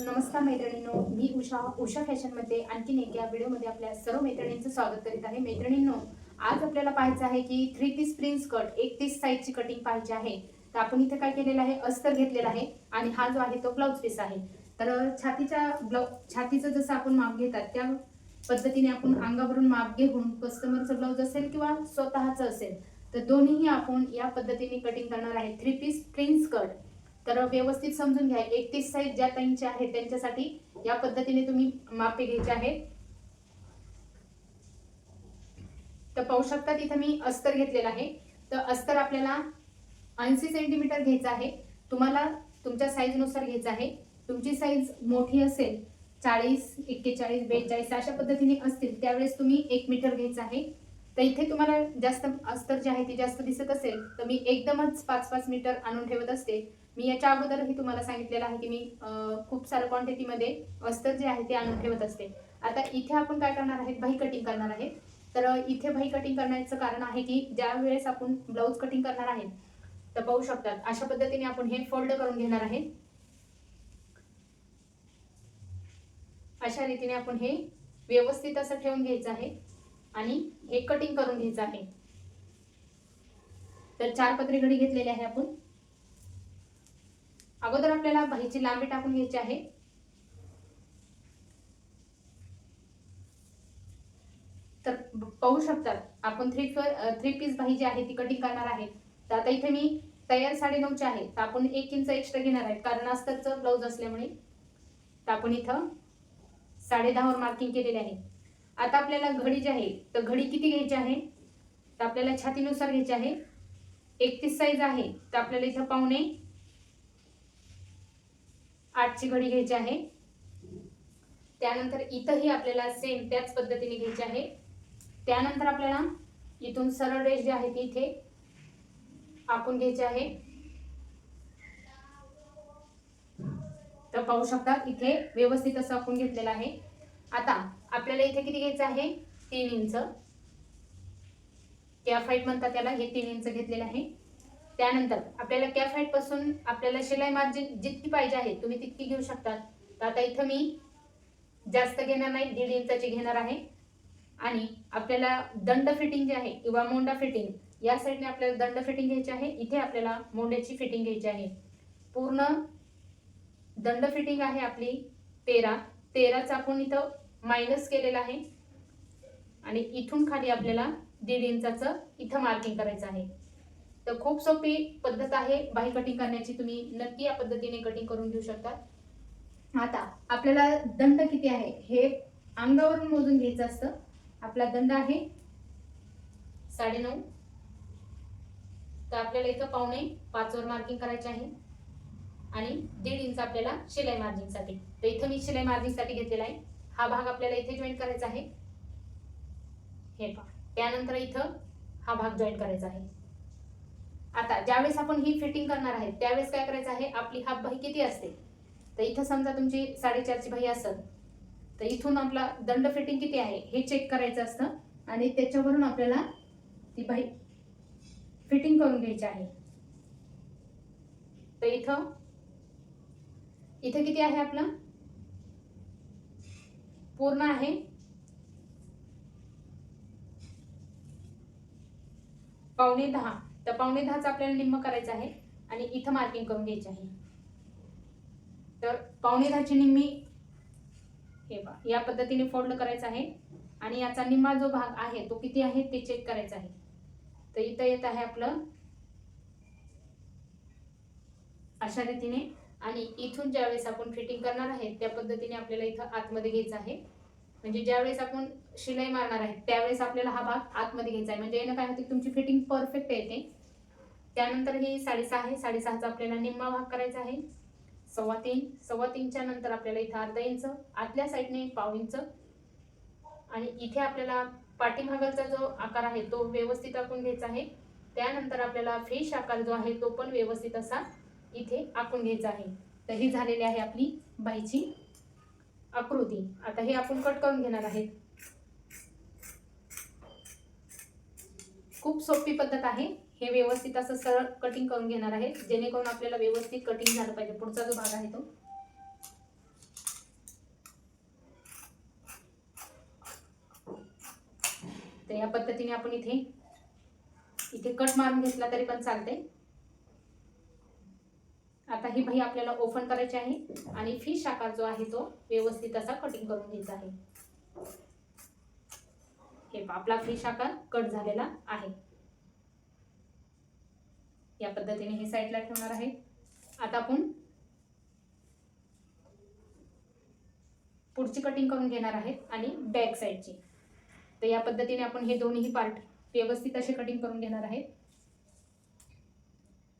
नमस्कार मैत्रिणींनो मी उषा उषा फॅशनमध्ये आणखीन एक या व्हिडिओमध्ये आपल्या सर्व मैत्रिणींचं स्वागत करीत आहे. मैत्रिणींनो आज आपल्याला पाहायचं आहे की थ्री पीस प्रिन्स कट एक तीस साईजची कटिंग पाहिजे आहे. तर आपण इथे काय केलेलं आहे? अस्तर घेतलेला आहे आणि हा जो आहे तो ब्लाऊज पीस आहे. तर छातीच्या ब्लाऊ छातीचं जसं आपण माप घेतात त्या पद्धतीने आपण अंगावरून माप घेऊन कस्टमरचं ब्लाऊज असेल किंवा स्वतःचं असेल तर दोन्हीही आपण या पद्धतीने कटिंग करणार आहे. थ्री पीस प्रिन्स कट तर व्यवस्थित समजून घ्या. एकतीस साईज ज्या ताईंचे आहेत त्यांच्यासाठी या पद्धतीने तुम्ही मापे घ्यायचे आहेत. तर पाहू शकता तिथं मी अस्तर घेतलेला आहे. तर अस्तर आपल्याला ऐंशी सेंटीमीटर घ्यायचं आहे. तुम्हाला तुमच्या साईजनुसार घ्यायचं आहे. तुमची साईज मोठी असेल चाळीस एक्केचाळीस बेचाळीस अशा पद्धतीने असतील त्यावेळेस तुम्ही एक मीटर घ्यायचं आहे. तर इथे तुम्हाला जास्त अस्तर जे आहे ते जास्त दिसत असेल तर मी एकदमच पाच पाच मीटर आणून ठेवत असते. मी याच्या अगोदरही तुम्हाला सांगितलेलं आहे की मी खूप साऱ्या क्वांटिटीमध्ये वस्त्र जे आहे ते आणून ठेवत असते. आता इथे आपण काय करणार आहे भाई कटिंग करणार आहे तर इथे भाई कटिंग करण्याचं कारण आहे की ज्या वेळेस आपण ब्लाऊज कटिंग करणार आहे तर पाहू शकतात अशा पद्धतीने आपण हे फोल्ड करून घेणार आहे. अशा रीतीने आपण हे व्यवस्थित असं ठेवून घ्यायचं आहे आणि हे कटिंग करून घ्यायचं आहे. तर चार पत्रे घडी घेतलेले आहे आपण. अगोदर आपल्याला बाहीची लांबी टाकून घ्यायची आहे. तर पाहू शकतात आपण थ्री थ्री पीस बाही जी आहे ती कटिंग करणार आहे. तर आता इथे मी तयार साडे नऊचे आहे. तर आपण एक इंच एक्स्ट्रा घेणार आहे. कारण अस्तरचं ब्लाऊज असल्यामुळे. तर आपण इथं साडे दहावर मार्किंग केलेले आहे. आता आपल्याला घडी जी आहे तर घडी किती घ्यायची आहे? तर आपल्याला छातीनुसार घ्यायची आहे. एकतीस साईज आहे. तर आपल्याला इथं पावणे आठची घडी घ्यायची आहे. त्यानंतर इथंही आपल्याला सेम त्याच पद्धतीने घ्यायची आहे. त्यानंतर आपल्याला इथून सरळ रेष जी आहे ती इथे आपण घ्यायची आहे. तर पाहू शकता इथे व्यवस्थित असं आपण घेतलेलं आहे. आता आपल्याला इथे किती घ्यायचं आहे? तीन इंच. कॅफाईट म्हणतात त्याला हे तीन इंच घेतलेलं आहे. त्यानंतर आपल्याला कॅफाईटपासून आपल्याला शिलाई मार्जिन जितकी पाहिजे आहे तुम्ही तितकी घेऊ शकता तर आता इथं मी जास्त घेणार नाही दीड इंचाची घेणार आहे. आणि आपल्याला दंड फिटिंग जे आहे किंवा मोंडा फिटिंग या साईडने आपल्याला दंड फिटिंग घ्यायची आहे. इथे आपल्याला मोंड्याची फिटिंग घ्यायची आहे. पूर्ण दंड फिटिंग आहे आपली तेरा. तेराचं आपण इथं मायनस केलेलं आहे. आणि इथून खाली आपल्याला दीड इंचाचं इथं मार्किंग करायचं आहे. तर खूप सोपी पद्धत आहे. बाही कटिंग करण्याची तुम्ही नक्की या पद्धतीने कटिंग करून घेऊ शकता. आता आपल्याला दंड किती आहे? हे अंगावरून मोजून घ्यायचं असतं. आपला दंड आहे साडेनऊ. तर आपल्याला इथं पावणे पाचवर मार्किंग करायचे आहे. आणि दीड इंच आपल्याला शिलाई मार्जिनसाठी तर इथं मी शिलाई मार्जिनसाठी घेतलेला आहे. हा भाग आपल्याला इथे जॉईन करायचा आहे. हे पहा. त्यानंतर इथं हा भाग जॉईन करायचा आहे. आता ज्यावेळेस आपण ही फिटिंग करणार आहे त्यावेळेस काय करायचं आहे? आपली हाफ बाई किती असते? तर इथं समजा तुमची साडेचारची भाई असेल तर इथून आपला दंड फिटिंग किती आहे? हे चेक करायचं असतं आणि त्याच्यावरून आपल्याला ती बाई फिटिंग करून घ्यायची आहे. तर इथं इथं किती आहे आपलं? पूर्ण आहे. पावणे दहा. तर पावणे दहाचा आपल्याला निम्म करायचं आहे आणि इथं मार्किंग करून घ्यायची आहे. तर पावणे दहाची निम्मी हे बा या पद्धतीने फोल्ड करायचं आहे आणि याचा निम्मा जो भाग आहे तो किती आहे ते चेक करायचा आहे. तर इथं येत आहे आपलं अशा रीतीने आणि इथून ज्यावेळेस आपण फिटिंग करणार आहे त्या पद्धतीने आपल्याला इथं आतमध्ये घ्यायचं आहे. म्हणजे ज्यावेळेस आपण शिलाई मारणार आहे त्यावेळेस आपल्याला हा भाग आतमध्ये घ्यायचा आहे. म्हणजे यानं काय होते तुमची फिटिंग परफेक्ट येते त्यानंतर ही साडेसहा आहे. साडेसहाचा आपल्याला निम्मा भाग करायचा आहे. सव्वा तीन. सव्वा तीनच्या नंतर आपल्याला इथं अर्धा इंच आतल्या साईडने पाव इंच. आणि इथे आपल्याला पाठीभागाचा जो आकार आहे तो व्यवस्थित आखून घ्यायचा आहे. त्यानंतर आपल्याला फिश आकार जो आहे तो पण व्यवस्थित असा इथे आखून घ्यायचा आहे. तर ही झालेली आहे आपली बाईची आकृती. आता हे आपण कट करून घेणार आहेत खूप सोपी पद्धत आहे. हे व्यवस्थित असं सरळ कटिंग करून घेणार आहे. जेणेकरून आपल्याला व्यवस्थित कटिंग झालं पाहिजे. पुढचा जो भाग आहे तो. तर या पद्धतीने आपण इथे इथे कट मारून घेतला तरी पण चालते आता ही भाई आपल्याला ओपन करायची आहे आणि फिश आकार जो आहे तो व्यवस्थित असा कटिंग करून घ्यायचा आहे. हे आपला फिश आकार कट झालेला आहे. या पद्धतीने हे साईडला ठेवणार आहे. आता आपण पुढची कटिंग करून घेणार आहेत आणि बॅक साईडची तर या पद्धतीने आपण हे दोन्ही पार्ट व्यवस्थित असे कटिंग करून घेणार आहेत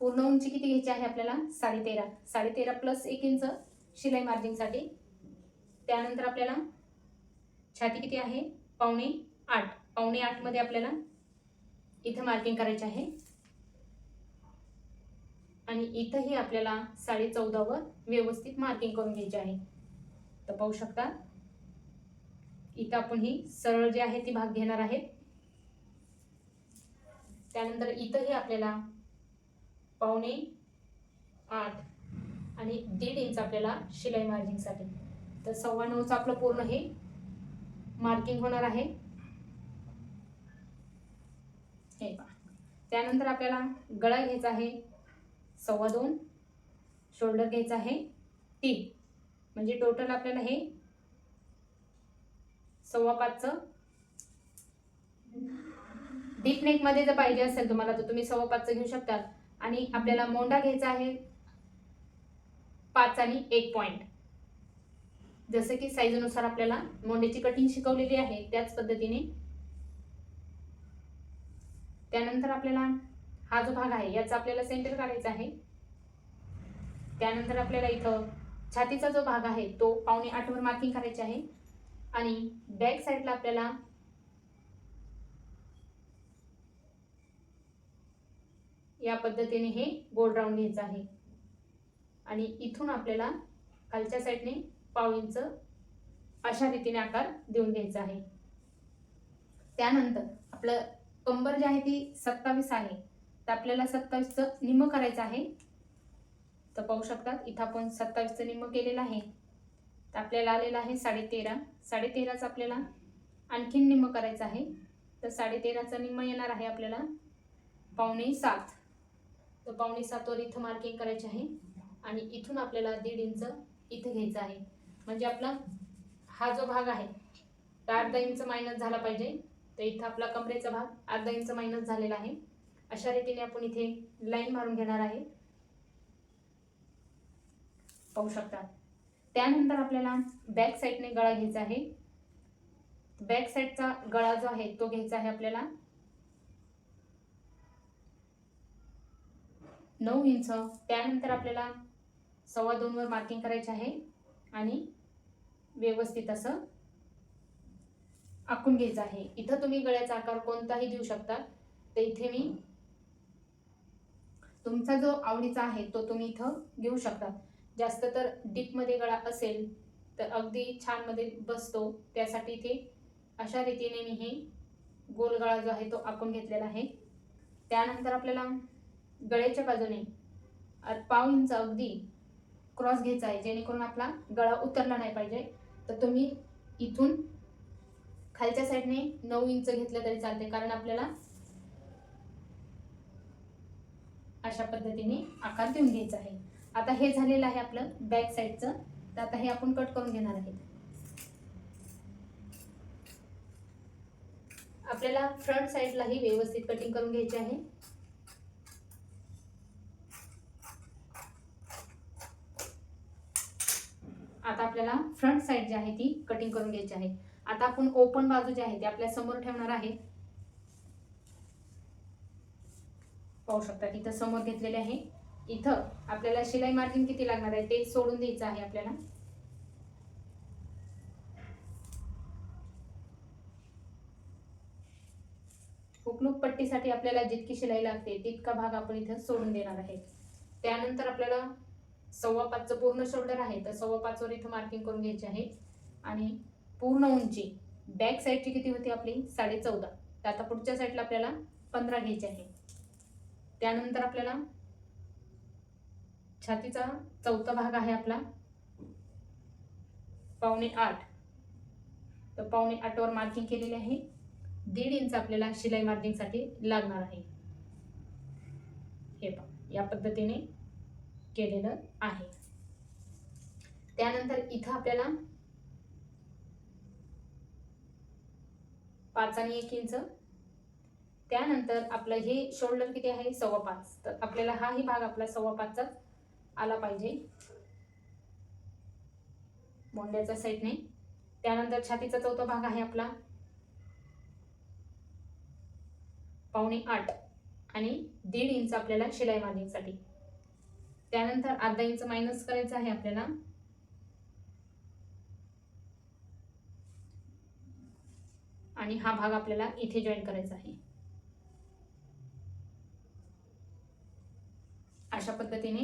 पूर्ण उंची किती घ्यायची आहे आपल्याला? साडेतेरा. साडेतेरा प्लस एक इंच शिलाई मार्जिंगसाठी त्यानंतर आपल्याला छाती किती आहे? पावणे आठ. पावणे आठमध्ये आपल्याला इथं मार्किंग करायचे आहे. आणि इथंही आपल्याला साडे चौदावर व्यवस्थित मार्किंग करून घ्यायची आहे. तर पाहू शकता इथं आपण ही सरळ जी आहे ती भाग घेणार आहेत. त्यानंतर इथंही आपल्याला पावणे आठ आणि दीड इंच आपल्याला शिलाई मार्जिंगसाठी तर सव्वा नऊचं आपलं पूर्ण हे मार्किंग होणार आहे. हे पहा. त्यानंतर आपल्याला गळा घ्यायचा आहे. सव्वा दोन. शोल्डर घ्यायचं आहे. तीन. म्हणजे टोटल आपल्याला हे सव्वा पाचचं. डीप नेकमध्ये जर पाहिजे असेल तुम्हाला तर तुम्ही सव्वा पाचचं घेऊ शकता. आणि आपल्याला मोंडा घ्यायचा आहे. पाच आणि एक पॉईंट जसं की साईजनुसार आपल्याला मोंड्याची कटिंग शिकवलेली आहे त्याच पद्धतीने. त्यानंतर आपल्याला हा जो भाग आहे याचा आपल्याला सेंटर काढायचा आहे. त्यानंतर आपल्याला इथं छातीचा जो भाग आहे तो पावणे आठवर मार्किंग करायचे आहे. आणि बॅक साईडला आपल्याला या पद्धतीने हे गोल राऊंड घ्यायचं आहे. आणि इथून आपल्याला खालच्या साईडने पाव इंच अशा रीतीने आकार देऊन घ्यायचा आहे. त्यानंतर आपलं कंबर जी आहे ती सत्तावीस आहे. तर आपल्याला सत्तावीसचं निम्म करायचं आहे. तर पाहू शकतात इथं आपण सत्तावीसचं निम्म केलेलं आहे. तर आपल्याला आलेलं आहे साडेतेरा. साडेतेराचं आपल्याला आणखीन निम्म करायचं आहे. तर साडेतेराचं निम्म येणार आहे आपल्याला पावणे सात. तर पावणे सातवर इथं मार्किंग करायचे आहे. आणि इथून आपल्याला दीड इंच इथं घ्यायचं आहे. म्हणजे आपला हा जो भाग आहे तर अर्धा इंच मायनस झाला पाहिजे. तर इथं आपला कमरेचा भाग अर्धा इंच मायनस झालेला आहे. अशा रीतीने आपण इथे लाईन मारून घेणार आहे. पाहू शकता. त्यानंतर आपल्याला बॅक साईडने गळा घ्यायचा आहे. बॅक साईडचा गळा जो आहे तो घ्यायचा आहे आपल्याला. नऊ इंच. त्यानंतर आपल्याला सव्वा दोनवर मार्किंग करायचे आहे आणि व्यवस्थित असं आखून घ्यायचं आहे. इथं तुम्ही गळ्याचा आकार कोणताही देऊ शकता. तर इथे मी तुमचा जो आवडीचा आहे तो तुम्ही इथं घेऊ शकता. जास्त तर डीपमध्ये गळा असेल तर अगदी छानमध्ये बसतो. त्यासाठी इथे अशा रीतीने मी हे गोल गळा जो आहे तो आखून घेतलेला आहे. त्यानंतर आपल्याला गळ्याच्या बाजूने पाव इंच अगदी क्रॉस घ्यायचा आहे जेणेकरून आपला गळा उतरला नाही पाहिजे. तर तुम्ही इथून खालच्या साईडने नऊ इंच घेतलं तरी चालते कारण आपल्याला अशा पद्धतीने आकार देऊन घ्यायचा आहे. आता हे झालेलं आहे आपलं बॅक साईडचं तर आता हे आपण कट करून घेणार आहे. आपल्याला फ्रंट साईडलाही व्यवस्थित कटिंग करून घ्यायची आहे. आता आपल्याला फ्रंट साईड जी आहे ती कटिंग करून घ्यायची आहे. आता आपण ओपन बाजू जी आहे ती आपल्यासमोर ठेवणार आहे. पाहू शकता. तिथं समोर घेतलेले आहे. इथं आपल्याला शिलाई मार्जिन किती लागणार आहे ते सोडून द्यायचं आहे आपल्याला. हुकलूक पट्टीसाठी आपल्याला जितकी शिलाई लागते तितका भाग आपण इथं सोडून देणार आहे. त्यानंतर आपल्याला सव्वा पाचचं पूर्ण शोल्डर आहे तर सव्वा पाचवर इथं मार्किंग करून घ्यायची आहे. आणि पूर्ण उंची बॅक साईडची किती होती आपली? साडे चौदा. तर आता पुढच्या साईडला आपल्याला पंधरा घ्यायची आहे. त्यानंतर आपल्याला छातीचा चौथा भाग आहे आपला. पावणे आठ. तर पावणे आठवर मार्किंग केलेले आहे. दीड इंच आपल्याला शिलाई मार्किंगसाठी लागणार आहे. हे पहा या पद्धतीने केलेलं आहे. त्यानंतर इथं आपल्याला पाच आणि एक इंच त्यानंतर आपलं हे शोल्डर किती आहे? सव्वा पाच. तर आपल्याला हाही भाग आपला सव्वा पाचचा आला पाहिजे. मोंड्याच्या साईडने त्यानंतर छातीचा चौथा भाग आहे आपला. पावणे आठ. आणि दीड इंच आपल्याला शिलाई मार्जिंगसाठी त्यानंतर अर्धा इंच मायनस करायचं आहे आपल्याला. आणि हा भाग आपल्याला इथे जॉईन करायचा आहे. अशा पद्धतीने.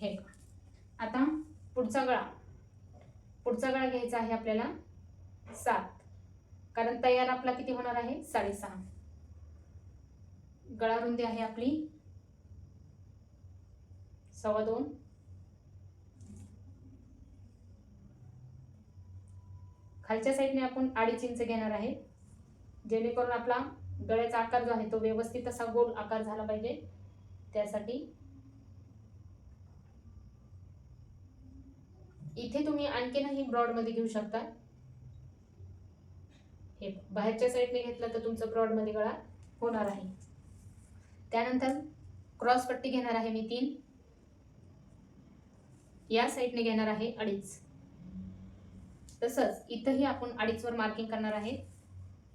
हे आता पुढचा गळा. पुढचा गळा घ्यायचा आहे आपल्याला सात. कारण तयार आपला किती होणार आहे? साडेसहा. गळा रुंदी आहे आपली सव्वा दोन. खालच्या साईडने आपण अडीच इंच घेणार आहे. जेणेकरून आपला गळ्याचा आकार जो आहे तो व्यवस्थित असा गोल आकार झाला पाहिजे. त्यासाठी इथे तुम्ही आणखीनही ब्रॉडमध्ये घेऊ शकता. हे बाहेरच्या साईडने घेतलं तर तुमचं ब्रॉडमध्ये गळा होणार आहे. त्यानंतर क्रॉस पट्टी घेणार आहे मी तीन. या साईडने घेणार आहे अडीच. तसंच इथंही आपण अडीचवर मार्किंग करणार आहे.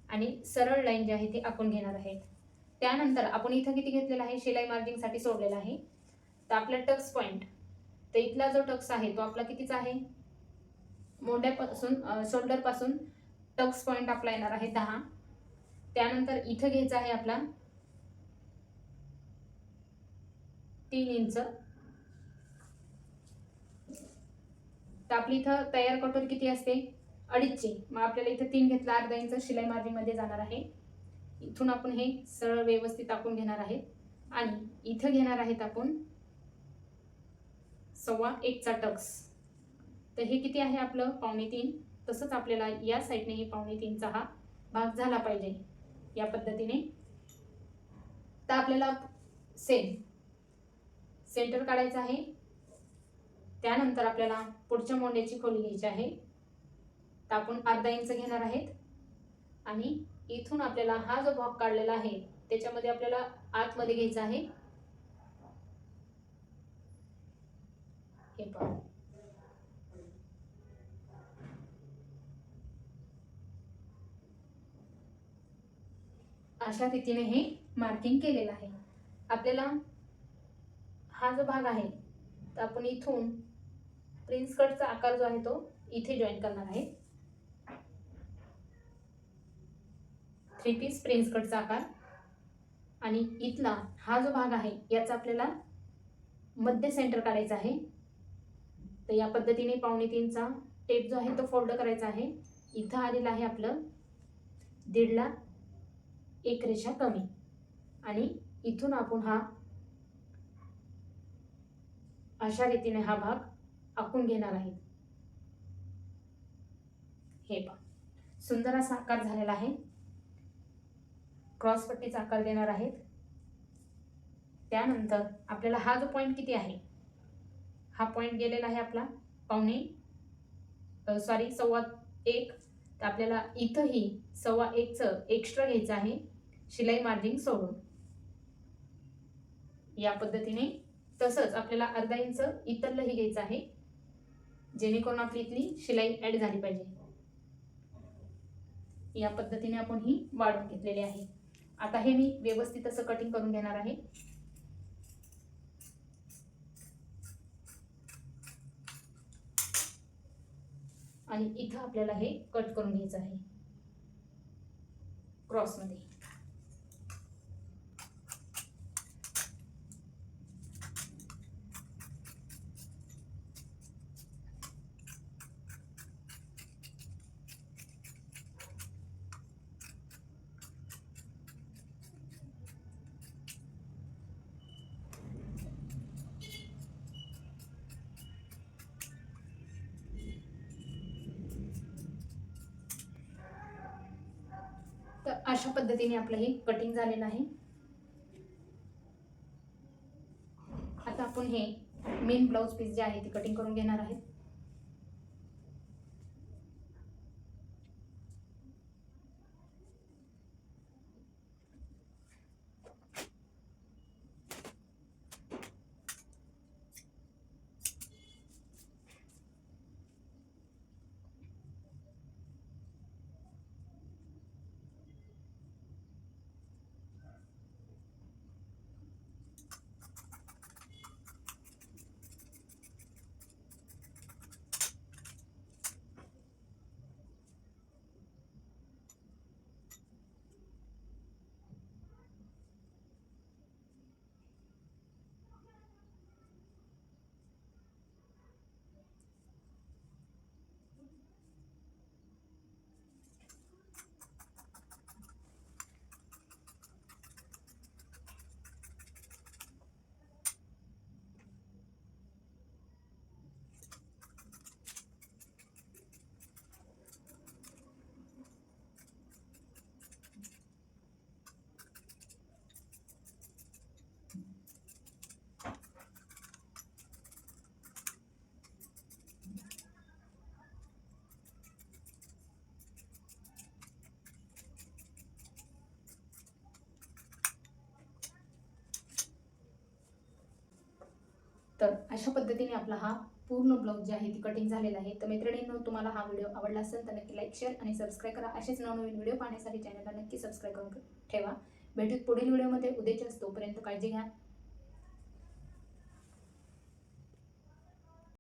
आणि सरळ लाईन जी आहे ती आपण घेणार आहेत त्यानंतर आपण इथं किती घेतलेला आहे? शिलाई मार्किंगसाठी सोडलेला आहे. तर आपला टक्स पॉईंट तर इथला जो टक्स आहे तो आपला कितीचा आहे? मोंड्यापासून शोल्डरपासून टक्स पॉईंट आपला येणार आहे दहा. त्यानंतर इथं घ्यायचा आहे आपला तीन इंच. तर आपली इथं तयार कटोरी किती असते? अडीचची मग आपल्याला इथं तीन घेतला अर्धा इंच शिलाई मार्जिनमध्ये जाणार आहे. इथून आपण हे सरळ व्यवस्थित टाकून घेणार आहेत आणि इथं घेणार आहेत आपण सव्वा एकचा टक्स. तर हे किती आहे आपलं? पावणे तीन. तसंच आपल्याला या साईडनेही पावणे तीनचा हा भाग झाला पाहिजे. या पद्धतीने. तर आपल्याला सेम. सेंटर काढायचं आहे. त्यानंतर आपल्याला पुढच्या मोंड्याची खोली घ्यायची आहे. तर आपण अर्धा इंच घेणार आहेत. आणि इथून आपल्याला हा जो भाग काढलेला आहे त्याच्यामध्ये आपल्याला आतमध्ये घ्यायचा आहे. हे पहा. अशा रीतीने हे मार्किंग केलेलं आहे. आपल्याला हा जो भाग आहे तर आपण इथून प्रिन्स कटचा आकार जो आहे तो इथे जॉईन करणार आहे. थ्री पीस प्रिन्स कटचा आकार. आणि इथला हा जो भाग आहे याचा आपल्याला मध्य सेंटर काढायचा आहे. तर या पद्धतीने पावणे तीनचा टेप जो आहे तो फोल्ड करायचा आहे. इथं आलेला आहे आपलं दीडला एक रेषा कमी. आणि इथून आपण हा अशा रीतीने हा भाग आखून घेणार आहेत. हे पहा. सुंदर असा आकार झालेला आहे. क्रॉसपट्टीचा आकार देणार आहेत. त्यानंतर आपल्याला हा जो पॉईंट किती आहे? हा पॉईंट गेलेला आहे आपला पावणे सॉरी सव्वा एक. तर आपल्याला इथंही सव्वा एकचं एक्स्ट्रा घ्यायचं आहे. शिलाई मार्जिन सोडून. या पद्धतीने तसंच आपल्याला अर्धा इंच इतरलंही घ्यायचं आहे. जेणेकरून आपली इथली शिलाई ॲड झाली पाहिजे. या पद्धतीने आपण ही वाढून घेतलेली आहे. आता हे मी व्यवस्थित असं कटिंग करून घेणार आहे. आणि इथं आपल्याला हे कट करून घ्यायचं आहे. क्रॉसमध्ये अशा पद्धतीने आपलं हे कटिंग झालेलं आहे. आता आपण हे मेन ब्लाऊज पीस जे आहे ते कटिंग करून घेणार आहे तर अशा पद्धतीने आपला हा पूर्ण ब्लाऊज जे आहे ती कटिंग झालेला आहे. तर मैत्रिणींनो तुम्हाला हा व्हिडिओ आवडला असेल तर नक्की लाईक शेअर आणि सबस्क्राईब करा. असेच नवनवीन व्हिडिओ पाहण्यासाठी चॅनलला नक्की सबस्क्राईब करून ठेवा. भेटूत पुढील व्हिडिओमध्ये. उद्याच्याच तोपर्यंत काळजी घ्या.